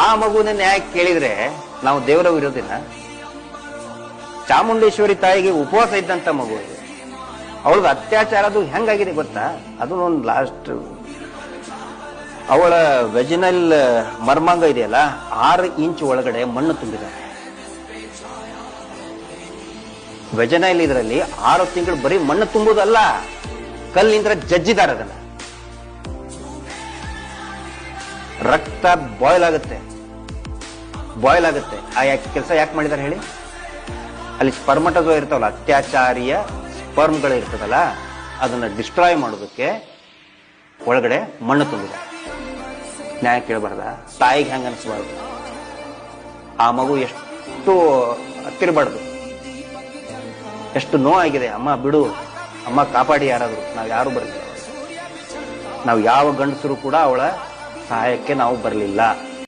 ಆ ಮಗುನ ನ್ಯಾಯ ಕೇಳಿದ್ರೆ ನಾವು ದೇವರ ಇರೋದಿಲ್ಲ ಚಾಮುಂಡೇಶ್ವರಿ ತಾಯಿಗೆ ಉಪವಾಸ ಇದ್ದಂತ ಮಗು ಅವಳಿಗೆ ಅತ್ಯಾಚಾರ ಅದು ಹೆಂಗಾಗಿದೆ ಗೊತ್ತಾ? ಅದು ಒಂದು ಲಾಸ್ಟ್ ಅವಳ ವೆಜಿನಲ್ ಮರ್ಮಾಂಗ ಇದೆಯಲ್ಲ, ಆರು ಇಂಚ್ ಒಳಗಡೆ ಮಣ್ಣು ತುಂಬಿದೆ. ವೆಜನೈಲ್ ಇದರಲ್ಲಿ ಆರು ತಿಂಗಳು ಬರೀ ಮಣ್ಣು ತುಂಬುದಲ್ಲ, ಕಲ್ಲಿಂದ ಜಜ್ಜಿದಾರ ಅದನ್ನ ರಕ್ತ ಬಾಯ್ಲ್ ಆಗುತ್ತೆ. ಬಾಯ್ಲ್ ಆಗುತ್ತೆ. ಆ ಯಾಕೆ ಕೆಲಸ ಯಾಕೆ ಮಾಡಿದಾರೆ ಹೇಳಿ? ಅಲ್ಲಿ ಸ್ಪರ್ಮಟಜೋ ಇರ್ತಾವಲ್ಲ, ಅತ್ಯಾಚಾರಿಯ ಸ್ಪರ್ಮ್ಗಳು ಇರ್ತದಲ್ಲ, ಅದನ್ನ ಡಿಸ್ಟ್ರಾಯ್ ಮಾಡೋದಕ್ಕೆ ಒಳಗಡೆ ಮಣ್ಣು ತುಂಬಿದೆ. ನ್ಯಾಯ ಕೇಳಬಾರ್ದ? ತಾಯಿಗೆ ಹೆಂಗ ಅನಿಸ್ಬಾರ್ದು? ಆ ಮಗು ಎಷ್ಟು ಹತ್ತಿರಬಾರ್ದು? ಎಷ್ಟು ನೋವಾಗಿದೆ? ಅಮ್ಮ ಬಿಡು. ಅಮ್ಮ ಕಾಪಾಡಿ ಯಾರಾದರೂ. ನಾವು ಯಾರು ಬರಲಿಲ್ಲ ನಾವು ಯಾವ ಗಂಡಸರು ಕೂಡ ಅವಳ ಸಹಾಯಕ್ಕೆ ನಾವು ಬರಲಿಲ್ಲ.